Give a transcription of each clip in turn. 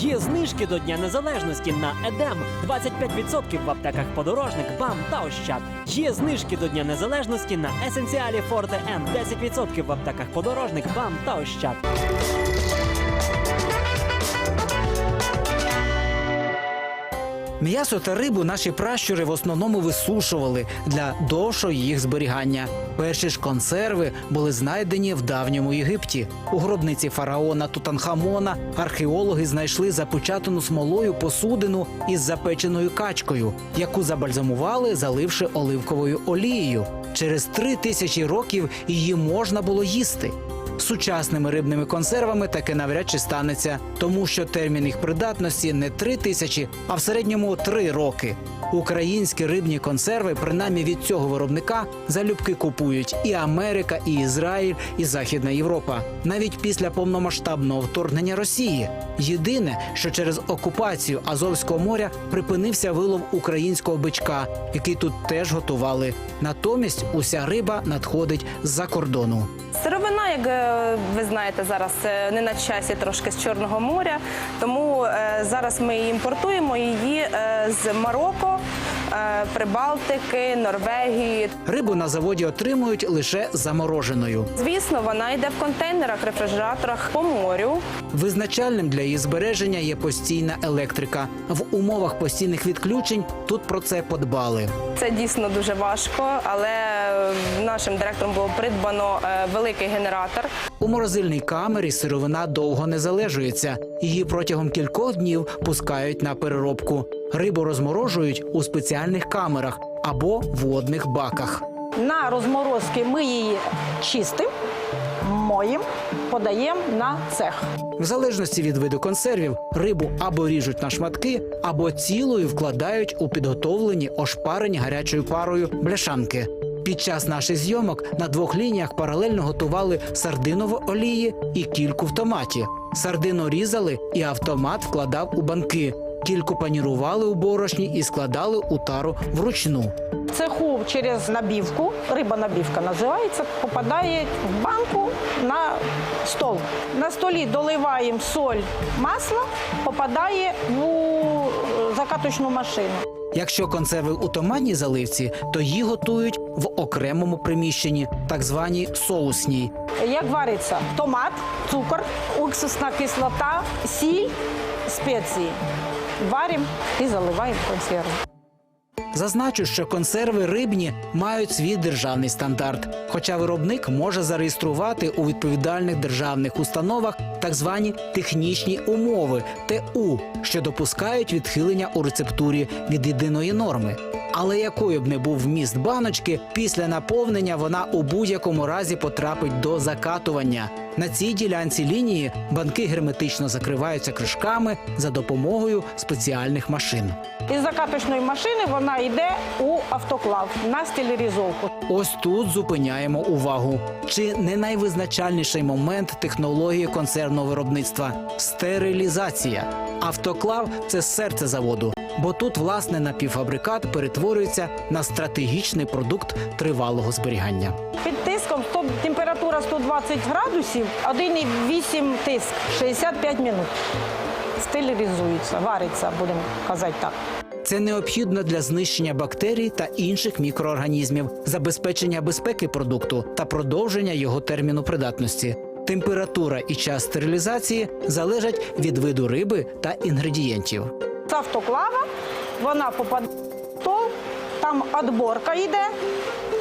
Є знижки до Дня Незалежності на Едем 25% в аптеках подорожник, БАМ та Ощад. Є знижки до Дня Незалежності на Есенціалі Форте М 10% в аптеках подорожник, БАМ та Ощад. М'ясо та рибу наші пращури в основному висушували для довшого їх зберігання. Перші ж консерви були знайдені в давньому Єгипті. У гробниці фараона Тутанхамона археологи знайшли запечатану смолою посудину із запеченою качкою, яку забальзамували, заливши оливковою олією. Через три тисячі років її можна було їсти. Сучасними рибними консервами таке навряд чи станеться, тому що термін їх придатності не три тисячі, а в середньому три роки. Українські рибні консерви, принаймні від цього виробника, залюбки купують і Америка, і Ізраїль, і Західна Європа, навіть після повномасштабного вторгнення Росії. Єдине, що через окупацію Азовського моря припинився вилов українського бичка, який тут теж готували. Натомість уся риба надходить з-за кордону. Сировина, як е, ви знаєте, зараз е, не на часі трошки з Чорного моря, тому е, зараз ми її імпортуємо її е, з Марокко, Прибалтики, Норвегії. Рибу на заводі отримують лише замороженою. Звісно, вона йде в контейнерах, рефрижераторах по морю. Визначальним для її збереження є постійна електрика. В умовах постійних відключень тут про це подбали. Це дійсно дуже важко, але е, нашим директором було придбано е, великий генератор. У морозильній камері сировина довго не залежується. Її протягом кількох днів пускають на переробку. Рибу розморожують у спеціальних камерах або водних баках. На розморозки ми її чистимо, моїм, подаємо на цех. В залежності від виду консервів, рибу або ріжуть на шматки, або цілою вкладають у підготовлені ошпарені гарячою парою бляшанки. Під час наших зйомок на двох лініях паралельно готували сардину в олії і кільку в томаті. Сардину різали, і автомат вкладав у банки. Кільку панірували у борошні і складали у тару вручну. Цеху через набівку, риба набівка називається, попадає в банку на стол. На столі доливаємо соль, масло, попадає в е, закаточну машину. Якщо консерви у томатній заливці, то їх готують в окремому приміщенні, так званій соусній. Як вариться томат, цукор, уксусна кислота, сіль, спеції. Варимо і заливаємо консерви. Зазначу, що консерви рибні мають свій державний стандарт, хоча виробник може зареєструвати у відповідальних державних установах так звані технічні умови ТУ, що допускають відхилення у рецептурі від єдиної норми. Але якою б не був вміст баночки, після наповнення вона у будь-якому разі потрапить до закатування. На цій ділянці лінії банки герметично закриваються кришками за допомогою спеціальних машин. Із закаточної машини вона йде у автоклав на стіляризовку. Ось тут зупиняємо увагу. Чи не найвизначальніший момент технології консервного виробництва стерилізація. Автоклав це серце заводу, бо тут власне напівфабрикат перетворюється на стратегічний продукт тривалого зберігання. Під тиском 100, температура 120 градусів, 1,8 тиск, 65 минут. Стиляризується, вариться, будемо казати так. Це необхідно для знищення бактерій та інших мікроорганізмів, забезпечення безпеки продукту та продовження його терміну придатності. Температура і час стерилізації залежать від виду риби та інгредієнтів. З автоклава вона попадає в стол, там відборка йде.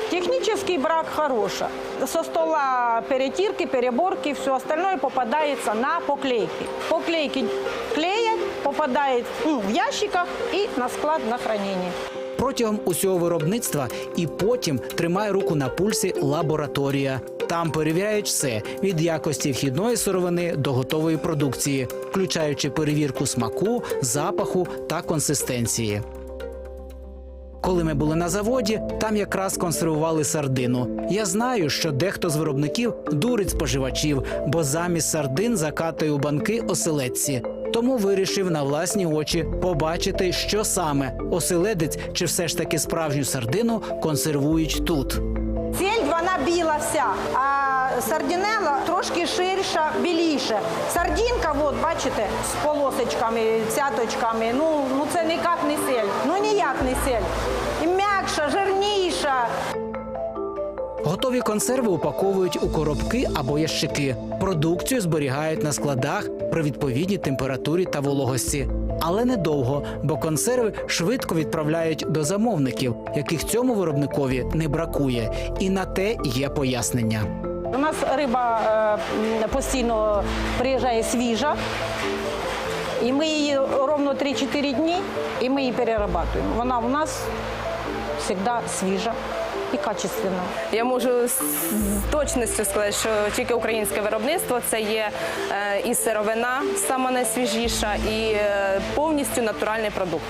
Технический брак хороша. Со стола перетирки, переборки, все остальное попадается на поклейки. Поклейки клеят, попадает ну, в ящиках и на склад на хранение. Протягом усього виробництва і потім тримає руку на пульсі лабораторія. Там перевіряють все від якості вхідної сировини до готової продукції, включаючи перевірку смаку, запаху та консистенції. Коли ми були на заводі, там якраз консервували сардину. Я знаю, що дехто з виробників дурить споживачів, бо замість сардин закатує у банки оселедці. Тому вирішив на власні очі побачити, що саме оселедець чи все ж таки справжню сардину консервують тут. Вона біла вся, а сардінела трошки ширша, біліше. Сардінка, от, бачите, з полосочками, цяточками. Ну, ну це ніяк не сель. Ну ніяк не сель. М'якша, жирніша. Готові консерви упаковують у коробки або ящики. Продукцію зберігають на складах при відповідній температурі та вологості. Але недовго, бо консерви швидко відправляють до замовників, яких цьому виробникові не бракує. І на те є пояснення. У нас риба е, постійно приїжджає свіжа. І ми її ровно 3-4 дні, і ми її перерабатуємо. Вона у нас завжди свіжа і качественно. Я можу з точністю сказати, що тільки українське виробництво це є е, і сировина, сама найсвіжіша, і е, повністю натуральний продукт.